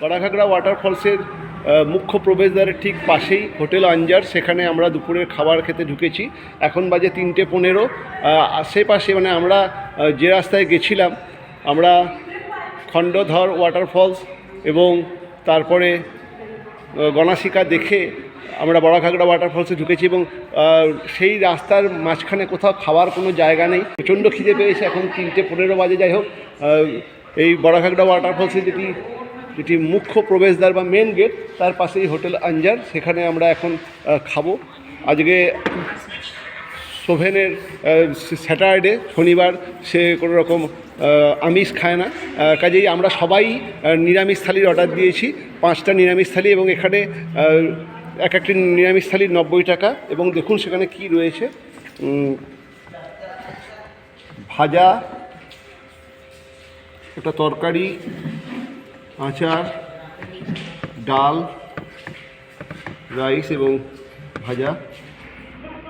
কড়াঘাগড়া ওয়াটারফলসের মুখ্য প্রবেশদ্বারের ঠিক পাশেই হোটেল আঞ্জার, সেখানে আমরা দুপুরের খাবার খেতে ঢুকেছি। এখন বাজে তিনটে পনেরো আশেপাশে মানে আমরা যে রাস্তায় গেছিলাম, আমরা খণ্ডধর ওয়াটারফলস এবং তারপরে গণাশিকা দেখে আমরা বড়াঘাগড়া ওয়াটারফলসে ঢুকেছি এবং সেই রাস্তার মাঝখানে কোথাও খাওয়ার কোনো জায়গা নেই। প্রচণ্ড খিদে পেয়েছে, এখন তিনটে পনেরো বাজে, যাই হোক এই বড়াঘাগড়া ওয়াটারফলসে যেটি যেটি মুখ্য প্রবেশদ্বার বা মেন গেট তার পাশেই হোটেল আঞ্জার। সেখানে আমরা এখন খাব। আজকে সোভেনের স্যাটারডে, শনিবার সে কোনো রকম আমিষ খায় না। কাজেই আমরা সবাই নিরামিষ থালির অর্ডার দিয়েছি। পাঁচটা নিরামিষ থালি এবং এখানে এক একটি নিরামিষ থালির নব্বই টাকা। এবং দেখুন সেখানে কি রয়েছে। ভাজা, একটা তরকারি আচার, ডাল, রাইস এবং ভাজা।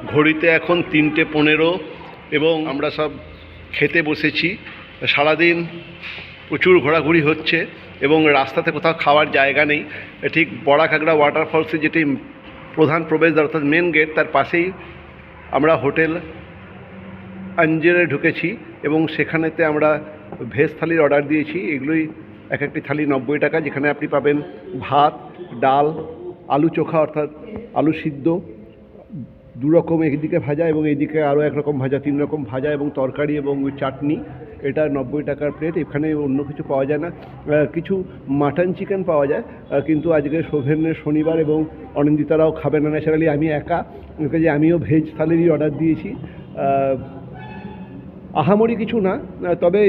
ঘড়িতে এখন তিনটে পনেরো এবং আমরা সব খেতে বসেছি। সারাদিন প্রচুর ঘোরাঘুরি হচ্ছে এবং রাস্তাতে কোথাও খাওয়ার জায়গা নেই। ঠিক বড়াকাগড়া ওয়াটারফলসে যেটি প্রধান প্রবেশদ্বার অর্থাৎ মেন গেট তার পাশেই আমরা হোটেল আঞ্জেরে ঢুকেছি এবং সেখানেতে আমরা ভেজ থালির অর্ডার দিয়েছি। এগুলোই এক একটি থালি নব্বই টাকা, যেখানে আপনি পাবেন ভাত, ডাল, আলু চোখা অর্থাৎ আলু সিদ্ধ, দু রকম একদিকে ভাজা এবং এইদিকে আরও একরকম ভাজা, তিন রকম ভাজা এবং তরকারি এবং চাটনি। এটা নব্বই টাকার প্লেট এখানে অন্য কিছু পাওয়া যায় না। কিছু মাটন চিকেন পাওয়া যায় কিন্তু আজকে শোভেনের শনিবার এবং অনিন্দিতারাও খাবে না ন্যাচারালি আমি একা। যে আমিও ভেজ থালিরই অর্ডার দিয়েছি। আহামরি কিছু না তবে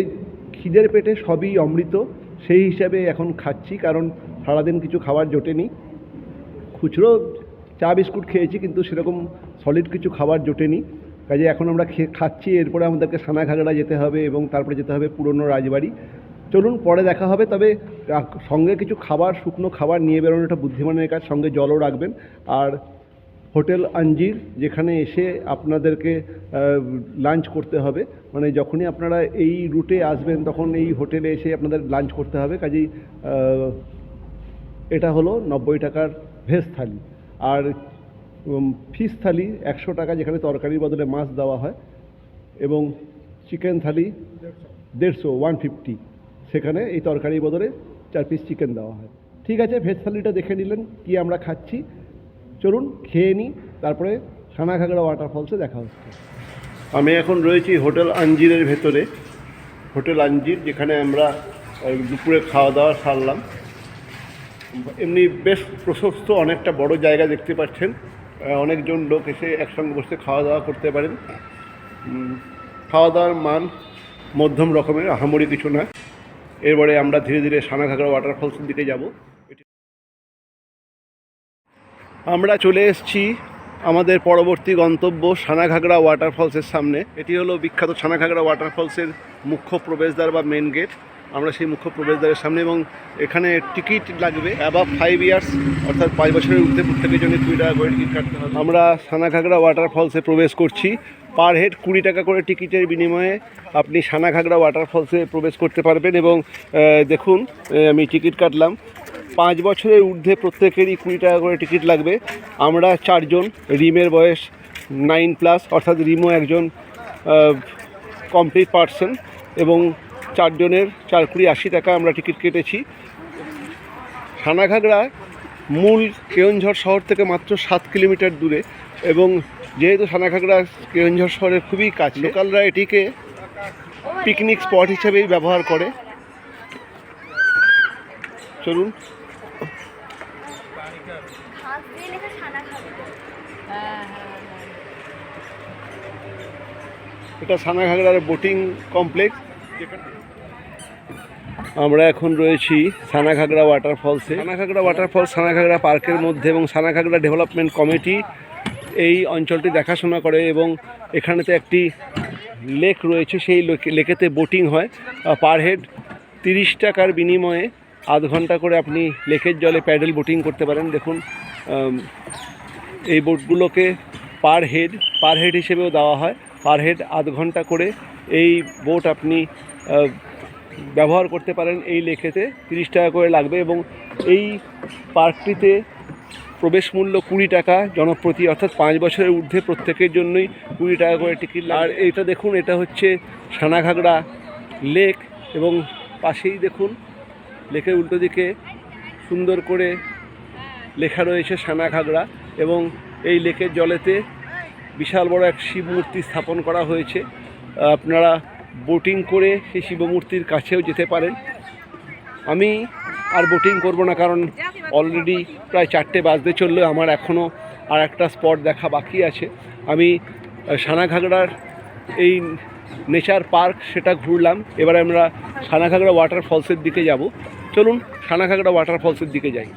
খিদের পেটে সবই অমৃত। সেই হিসাবে এখন খাচ্ছি, কারণ সারাদিন কিছু খাবার জোটেনি। খুচরো চা বিস্কুট খেয়েছি, কিন্তু সেরকম সলিড কিছু খাবার জোটেনি। কাজে এখন আমরা খেয়ে খাচ্ছি, এরপরে আমাদেরকে সানাঘাগড়া যেতে হবে এবং তারপরে যেতে হবে পুরনো রাজবাড়ি। চলুন, পরে দেখা হবে, তবে সঙ্গে কিছু খাবার, শুকনো খাবার নিয়ে বেরোনোটা বুদ্ধিমানের কাজ, সঙ্গে জলও রাখবেন। আর হোটেল আঞ্জির, যেখানে এসে আপনাদেরকে লাঞ্চ করতে হবে। মানে যখনই আপনারা এই রুটে আসবেন, তখন এই হোটেলে এসে আপনাদের লাঞ্চ করতে হবে। কাজেই এটা হলো নব্বই টাকার ভেজ থালি। আর ফিশ থালি একশো টাকা, যেখানে তরকারির বদলে মাছ দেওয়া হয়। এবং চিকেন থালি দেড়শো ওয়ান ফিফটি সেখানে এই তরকারির বদলে চার পিস চিকেন দেওয়া হয়। ঠিক আছে ভেজ থালিটা দেখে নিলেন, কি আমরা খাচ্ছি। চলুন, খেয়ে নিই, তারপরে সানাঘাগড়া ওয়াটারফলসে দেখা হচ্ছে। আমি এখন রয়েছি হোটেল আঞ্জিরের ভেতরে। হোটেল আঞ্জির, যেখানে আমরা দুপুরে খাওয়া দাওয়া সারলাম। এমনি বেশ প্রশস্ত, অনেকটা বড় জায়গা দেখতে পাচ্ছেন। অনেকজন লোক এসে একসঙ্গে বসে খাওয়া দাওয়া করতে পারেন। খাওয়া দাওয়ার মান মধ্যম রকমের, আহামরি কিছু না এরপরে আমরা ধীরে ধীরে সানাঘাগড়া ওয়াটারফলসের দিকে যাব। আমরা চলে এসেছি আমাদের পরবর্তী গন্তব্য সানাঘাগড়া ওয়াটারফলসের সামনে। এটি হলো বিখ্যাত সানাঘাগড়া ওয়াটারফলসের মুখ্য প্রবেশদ্বার বা মেন গেট আমরা সেই মুখ্য প্রবেশদ্বারের সামনে এবং এখানে টিকিট লাগবে অ্যাবাভ ফাইভ ইয়ার্স অর্থাৎ পাঁচ বছরের ঊর্ধ্বে প্রত্যেকের জন্য কুড়ি টাকা করে টিকিট কাটতে হবে। আমরা সানাঘাগড়া ওয়াটারফলসে প্রবেশ করছি। পার হেড কুড়ি টাকা করে টিকিটের বিনিময়ে আপনি সানাঘাগড়া ওয়াটারফলসে প্রবেশ করতে পারবেন এবং দেখুন আমি টিকিট কাটলাম। পাঁচ বছরের ঊর্ধ্বে প্রত্যেকেরই কুড়ি টাকা করে টিকিট লাগবে। আমরা চারজন, রিমের বয়স নাইন প্লাস, অর্থাৎ রিমও একজন কমপ্লিট পার্সন এবং চারজনের চার কুড়ি আশি টাকা আমরা টিকিট কেটেছি। সানাঘাগড়া মূল কেওনঝড় শহর থেকে মাত্র সাত কিলোমিটার দূরে এবং যেহেতু সানাঘাগড়া কেওনঝড় শহরের খুবই কাছে, লোকালরা এটিকে পিকনিক স্পট হিসেবেই ব্যবহার করে। চলুন ঘাস দিয়ে লেখা সাদা খাবে এটা সানাঘাগড়ার বোটিং কমপ্লেক্স আমরা এখন রয়েছি সানাঘাগড়া ওয়াটারফলসে সানাঘাগড়া ওয়াটারফলস সানাঘাগড়া পার্কের মধ্যে এবং সানাঘাগড়া ডেভেলপমেন্ট কমিটি এই অঞ্চলটি দেখাশোনা করে এবং এখানেতে একটি লেক রয়েছে সেই লেকে- লেকেতে বোটিং হয়। পার হেড তিরিশ টাকার বিনিময়ে আধ ঘণ্টা করে আপনি লেকের জলে প্যাডেল বোটিং করতে পারেন। দেখুন এই বোটগুলোকে পার হেড পার হেড হিসেবেও দেওয়া হয়। পার হেড আধ ঘণ্টা করে এই বোট আপনি ব্যবহার করতে পারেন এই লেকেতে তিরিশ টাকা করে লাগবে এবং এই পার্কটিতে প্রবেশ মূল্য কুড়ি টাকা, জনপ্রতি অর্থাৎ পাঁচ বছরের ঊর্ধ্বে প্রত্যেকের জন্যই কুড়ি টাকা করে টিকিট আর এটা দেখুন, এটা হচ্ছে সানাঘাগড়া লেক এবং পাশেই দেখুন, লেকের উল্টো দিকে সুন্দর করে লেখা রয়েছে সানাঘাগড়া এবং এই লেকের জলেতে বিশাল বড় এক শিব মূর্তি স্থাপন করা হয়েছে। আপনারা বোটিং করে সেই শিব মূর্তির কাছেও যেতে পারেন। আমি আর বোটিং করব না কারণ অলরেডি প্রায় চারটে বাজতে চলল, আমার এখনও আর একটা স্পট দেখা বাকি আছে। আমি সানাঘাগড়ার এই নেচার পার্ক সেটা ঘুরলাম। এবারে আমরা সানাঘাগড়া ওয়াটার ফলসের দিকে যাব। চলুন সানাঘাগড়া ওয়াটার ফলসের দিকে যাই।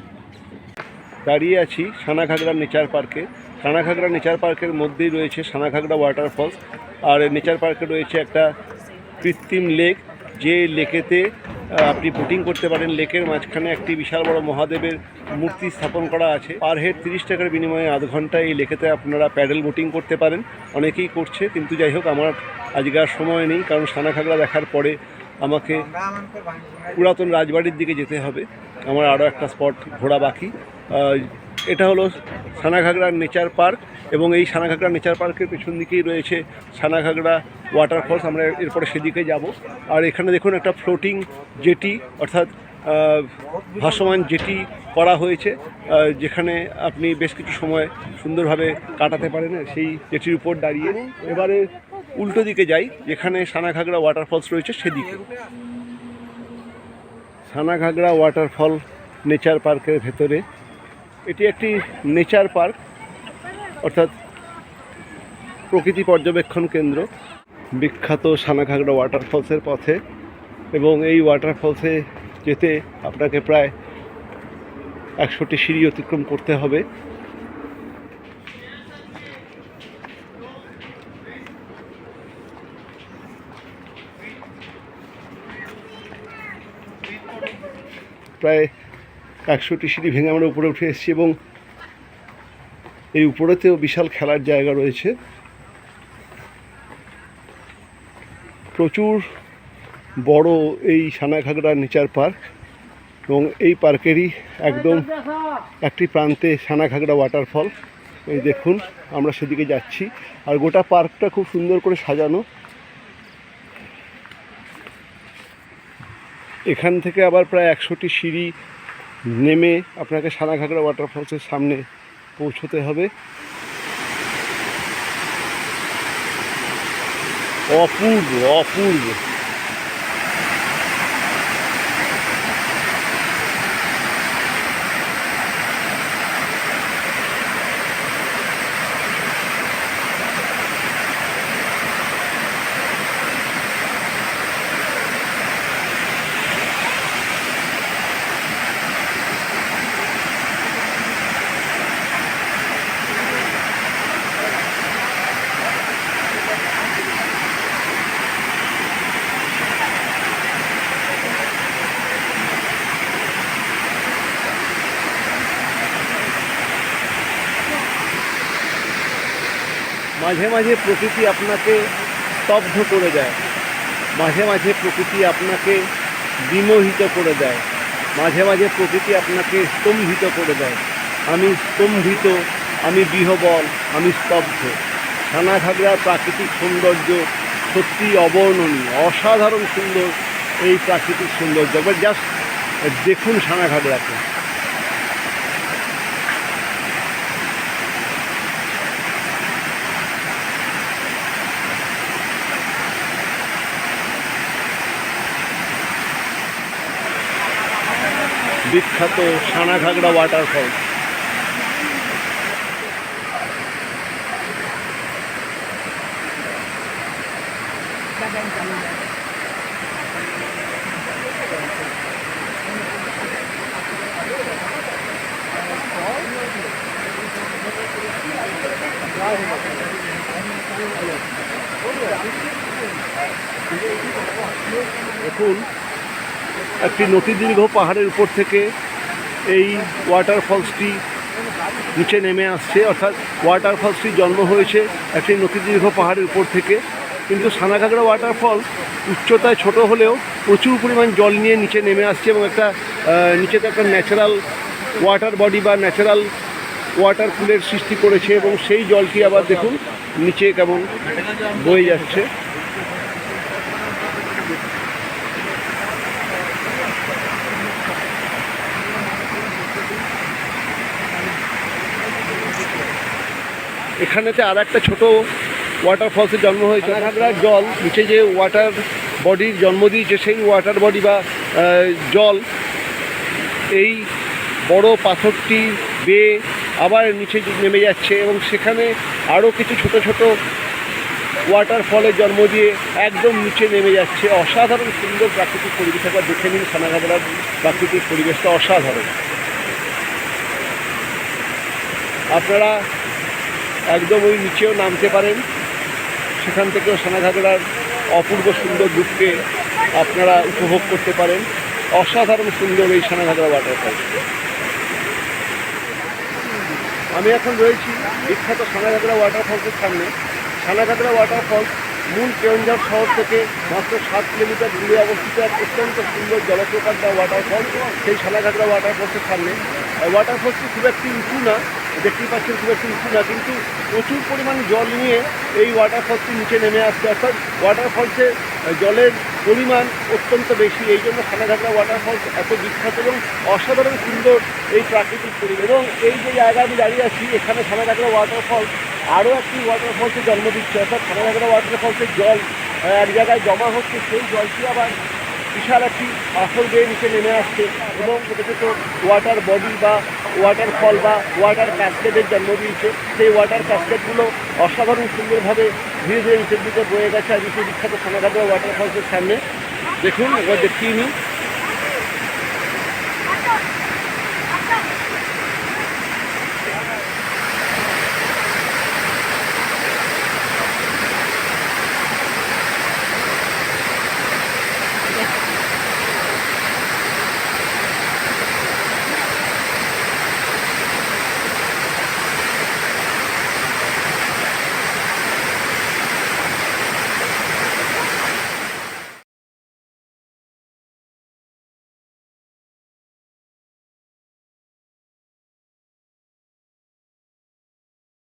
দাঁড়িয়ে আছি সানাঘাগড়া নেচার পার্কে। সানাঘাগড়া নেচার পার্কের মধ্যেই রয়েছে সানাঘাগড়া ওয়াটার ফলস আর নেচার পার্কে রয়েছে একটা কৃত্রিম লেক, যে লেকেতে আপনি বোটিং করতে পারেন। লেকের মাঝখানে একটি বিশাল বড় মহাদেবের মূর্তি স্থাপন করা আছে। পার হেড তিরিশ টাকার বিনিময়ে আধ ঘণ্টা এই লেকেতে আপনারা প্যাডেল বোটিং করতে পারেন। অনেকেই করছে, কিন্তু যাই হোক, আমার আজকে সময় নেই, কারণ সানাঘাগড়া দেখার পরে আমাকে পুরাতন রাজবাড়ির দিকে যেতে হবে। আমার আরও একটা স্পট ঘোরা বাকি। এটা হলো সানাঘাগড়া নেচার পার্ক এবং এই সানাঘাগড়া নেচার পার্কের পেছন দিকেই রয়েছে সানাঘাগড়া ওয়াটারফলস। আমরা এরপরে সেদিকে যাব। আর এখানে দেখুন একটা ফ্লোটিং জেটি, অর্থাৎ ভাসমান জেটি করা হয়েছে যেখানে আপনি বেশ কিছু সময় সুন্দরভাবে কাটাতে পারেন, সেই জেটির উপর দাঁড়িয়ে। এবারে উল্টো দিকে যাই, যেখানে সানাঘাগড়া ওয়াটারফলস রয়েছে, সেদিকে। সানাঘাগড়া ওয়াটারফল নেচার পার্কের ভেতরে। এটি একটি নেচার পার্ক অর্থাৎ প্রকৃতি পর্যবেক্ষণ কেন্দ্র। বিখ্যাত সানাঘাগড়া ওয়াটারফলসের পথে এবং এই ওয়াটারফলসে যেতে আপনাকে প্রায় একশোটি সিঁড়ি অতিক্রম করতে হবে। প্রায় একশোটি সিঁড়ি ভেঙে আমরা উপরে উঠে এসেছি এবং এই উপরেতেও বিশাল খেলার জায়গা রয়েছে। প্রচুর বড় এই সানাঘাগড়া নেচার পার্ক এবং এই পার্কেরই একদম একটি প্রান্তে সানাঘাগড়া ওয়াটারফল এই দেখুন, আমরা সেদিকে যাচ্ছি। আর গোটা পার্কটা খুব সুন্দর করে সাজানো। এখান থেকে আবার প্রায় একশোটি সিঁড়ি নেমে আপনাকে সানাঘাগড়া ওয়াটারফলসের সামনে পৌঁছতে হবে। অপূর্ব অপূর্ব। মাঝে মাঝে প্রকৃতি আপনাকে স্তব্ধ করে দেয়। মাঝে মাঝে প্রকৃতি আপনাকে বিমোহিত করে দেয়। মাঝে মাঝে প্রকৃতি আপনাকে স্তম্ভিত করে দেয়। আমি স্তম্ভিত, আমি বিহবল, আমি স্তব্ধ। সানাঘাগড়ার প্রাকৃতিক সৌন্দর্য সত্যি অবর্ণনীয়, অসাধারণ সুন্দর এই প্রাকৃতিক সৌন্দর্য। এবার জাস্ট দেখুন সানাঘাগড়াকে বিখ্যাত সানাঘাগড়া ওয়াটারফল দেখুন একটি নদীদীর্ঘ পাহাড়ের উপর থেকে এই ওয়াটারফলসটি নিচে নেমে আসছে। অর্থাৎ ওয়াটারফলসটি জন্ম হয়েছে একটি নদীদীর্ঘ পাহাড়ের উপর থেকে। কিন্তু সানাঘাগড়া ওয়াটারফল উচ্চতায় ছোট হলেও প্রচুর পরিমাণ জল নিয়ে নিচে নেমে আসছে এবং একটা নিচেতে একটা ন্যাচারাল ওয়াটার বডি বা ন্যাচারাল ওয়াটার পুলের সৃষ্টি করেছে এবং সেই জলটি আবার দেখুন, নিচে কেমন বয়ে যাচ্ছে। এখানেতে আর একটা ছোটো ওয়াটার ফলসের জন্ম হয়েছে। ঘাগড়ার জল, নিচে যে ওয়াটার বডির জন্ম দিয়েছে, সেই ওয়াটার বডি বা জল, এই বড় পাথরটি বেয়ে আবার নিচে নেমে যাচ্ছে এবং সেখানে আরও কিছু ছোট ছোট ওয়াটার ফলের জন্ম দিয়ে একদম নিচে নেমে যাচ্ছে। অসাধারণ সুন্দর প্রাকৃতিক পরিবেশ। একবার দেখে নিন সানাঘাগড়ার প্রাকৃতিক পরিবেশটা অসাধারণ। আপনারা একদম ওই নিচেও নামতে পারেন। সেখান থেকেও সানাঘাগড়ার অপূর্ব সুন্দর রূপকে আপনারা উপভোগ করতে পারেন। অসাধারণ সুন্দর এই সানাঘাগড়া ওয়াটারফল আমি এখন রয়েছি বিখ্যাত সানাঘাগড়া ওয়াটারফলসের সামনে। সানাঘাগড়া ওয়াটারফলস মূল কেওনঝাড় শহর থেকে মাত্র সাত কিলোমিটার দূরে অবস্থিত এক অত্যন্ত সুন্দর জলপ্রপাত বা ওয়াটারফল সেই সানাঘাগড়া ওয়াটারফলসের সামনে। ওয়াটারফলসটি খুব একটি উঁচু না দেখতেই পাচ্ছেন খুব একটি উঁচু না, কিন্তু প্রচুর পরিমাণ জল নিয়ে এই ওয়াটারফলসটি নিচে নেমে আসছে। অর্থাৎ ওয়াটারফলসে জলের পরিমাণ অত্যন্ত বেশি, এই জন্য সানাঘাগড়া ওয়াটারফলস এত বিখ্যাত এবং অসাধারণ সুন্দর এই প্রাকৃতিক পরিবেশ। এবং এই যে জায়গায় আমি দাঁড়িয়ে আছি, এখানে সানাঘাগড়া ওয়াটারফলস আরও একটি ওয়াটারফলসে জন্ম দিচ্ছে। অর্থাৎ সানাঘাগড়া ওয়াটারফলসের জল এক জায়গায় জমা হচ্ছে, সেই জলটি আবার বিশাল একটি পাথর বেয়ে নিচে নেমে আসছে এবং ছোটো ছোটো ওয়াটার বডি বা ওয়াটার ফল বা ওয়াটার ক্যাসকেটের জন্ম দিয়েছে। সেই ওয়াটার ক্যাসকেটগুলো অসাধারণ সুন্দরভাবে ধীরে ধীরে নিচের দিকে বয়ে গেছে আর নিচে বিখ্যাত সোনাঘাটা ওয়াটার ফলসের সামনে। দেখুন, একবার দেখিয়ে নিই।